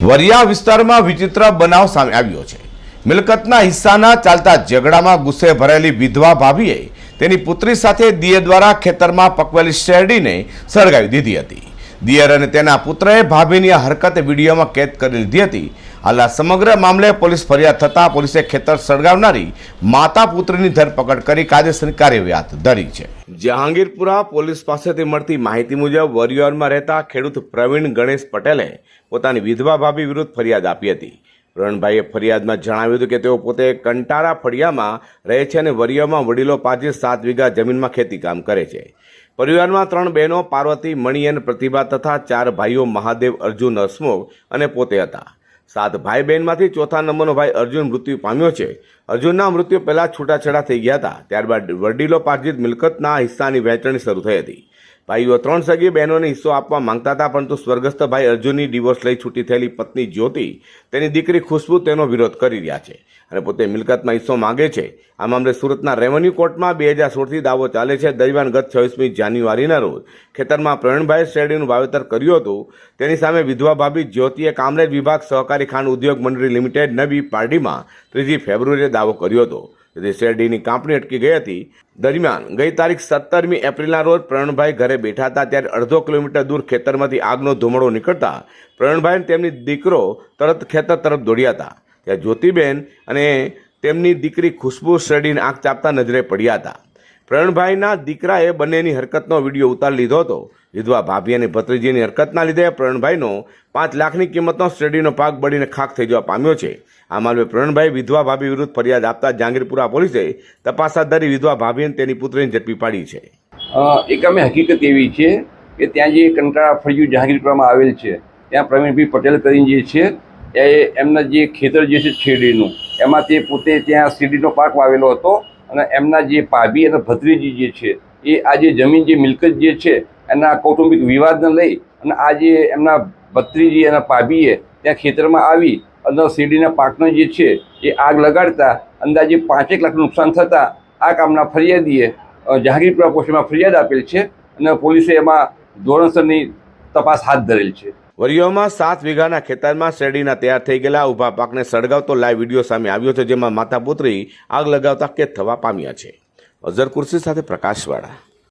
વરિયા વિસ્તારમાં વિચિત્ર બનાવ સામે આવ્યો છે. મિલકતના હિસ્સાના ચાલતા ઝઘડામાં ગુસ્સે ભરેલી વિધવા ભાભીએ તેની પુત્રી સાથે દિયે દ્વારા ખેતરમાં પકવેલી શેરડીને સળગાવી દીધી હતી. દિયર અને તેના પુત્રએ ભાભીની આ હરકત વિડીયોમાં કેદ કરી લીધી હતી. હાલ સમગ્ર મામલે પોલીસ ફરિયાદ થતાં પોલીસે ખેતર સળગાવનારી માતા પુત્રની ધરપકડ કરી કાયદેસરની કાર્યવાહી હાથ ધરી છે. જહાંગીરપુરા પોલીસ પાસેથી મળતી માહિતી મુજબ વરિયોરમાં રહેતા ખેડૂત પ્રવીણ ગણેશ પટેલે પોતાની વિધવા ભાભી વિરુદ્ધ ફરિયાદ આપી હતી. પ્રવીણભાઈએ ફરિયાદમાં જણાવ્યું હતું કે તેઓ પોતે કંટારા ફળિયામાં રહે છે અને વરિયામાં વડીલો પાસે સાત વીઘા જમીનમાં ખેતી કામ કરે છે. પરિવારમાં ત્રણ બહેનો, પાર્વતી, મણિ અને પ્રતિભા તથા ચાર ભાઈઓ મહાદેવ, અર્જુન, હસમુખ અને પોતે હતા. સાત ભાઈ બહેનમાંથી ચોથા નંબરનો ભાઈ અર્જુન મૃત્યુ પામ્યો છે. અર્જુનના મૃત્યુ પહેલાં છૂટાછેડા થઈ ગયા હતા. ત્યારબાદ વડીલો પાર્જિત મિલકતના હિસ્સાની વહેંચણી શરૂ થઈ હતી. ભાઈઓ ત્રણ સગી બહેનોને હિસ્સો આપવા માંગતા હતા, પરંતુ સ્વર્ગસ્થ ભાઈ અર્જુનની ડિવોર્સ લઈ છૂટી થયેલી પત્ની જ્યોતિ તેની દીકરી ખુશ્બુ તેનો વિરોધ કરી રહ્યા છે અને પોતે મિલકતમાં હિસ્સો માંગે છે. આ મામલે સુરતના રેવન્યુ કોર્ટમાં બે હજાર સોળથી દાવો ચાલે છે. દરમિયાન ગત છવ્વીસમી જાન્યુઆરીના રોજ ખેતરમાં પ્રવીણભાઈ શેરડીનું વાવેતર કર્યું હતું. તેની સામે વિધવા ભાભી જ્યોતિએ કામરેજ વિભાગ સહકારી ખાંડ ઉદ્યોગ મંડળી લિમિટેડ નવી પાર્ટીમાં ત્રીજી ફેબ્રુઆરીએ દાવો કર્યો હતો. તેથી શેરડીની કાંપણી અટકી ગઈ હતી. દરમિયાન ગઈ તારીખ સત્તરમી એપ્રિલના રોજ પ્રણભાઈ ઘરે બેઠા હતા ત્યારે અડધો કિલોમીટર દૂર ખેતરમાંથી આગનો ધુમાડો નીકળતા પ્રણભાઈ તેમની દીકરો તરત ખેતર તરફ દોડ્યા હતા. ત્યાં જ્યોતિબેન અને તેમની દીકરી ખુશ્બુ શેરડીને આંખ ચાપતા નજરે પડ્યા હતા. પ્રવીણભાઈના દીકરાએ બંનેની હરકતનો વીડિયો ઉતારી લીધો હતો. વિધવા ભાભી અને ભત્રીજીની હરકતના લીધે પ્રવીણભાઈનો પાંચ લાખની કિંમતનો સ્ટડીનો પાક બળીને ખાખ થઈ જવા પામ્યો છે. આ મામલે પ્રવીણભાઈ વિધવા ભાભી વિરુદ્ધ ફરિયાદ આપતા જાંગીરપુરા પોલીસે તપાસ હાથ ધરી વિધવા ભાભી અને તેની પુત્રીને ઝડપી પાડી છે. એક અમે હકીકત એવી છે કે ત્યાં જે કંટાળા ફળિયું જાંગીરપુરામાં આવેલ છે, ત્યાં પ્રવીણભાઈ પટેલ કરીને જે છે, એ એમના જે ખેતર જે છે શેરડીનું, એમાં તે પોતે ત્યાં શેરડીનો પાક વાવેલો હતો. અને એમના જે ભાભી અને ભત્રીજી જે છે, એ આ જે જમીન જે મિલકત જે છે, એના કૌટુંબિક વિવાદને લઈ અને આ જે એમના ભત્રીજી અને ભાભીએ ત્યાં ખેતરમાં આવી અને શેરડીના પાકનો જે છે, એ આગ લગાડતા અંદાજે પાંચેક લાખનું નુકસાન થતાં આ કામના ફરિયાદીએ જહાંગીરપુરા પોસ્ટમાં ફરિયાદ આપેલ છે અને પોલીસે એમાં ધોરણસરની તપાસ હાથ ધરેલ છે. વરિયોમાં સાત વીઘાના ખેતરમાં શેરડીના તૈયાર થઈ ગયેલા ઊભા પાકને સળગાવતો લાઈવ વીડિયો સામે આવ્યો છે, જેમાં માતા પુત્રી આગ લગાવતા કેદ થવા પામ્યા છે. અઝર કુર્સી સાથે પ્રકાશવાળા.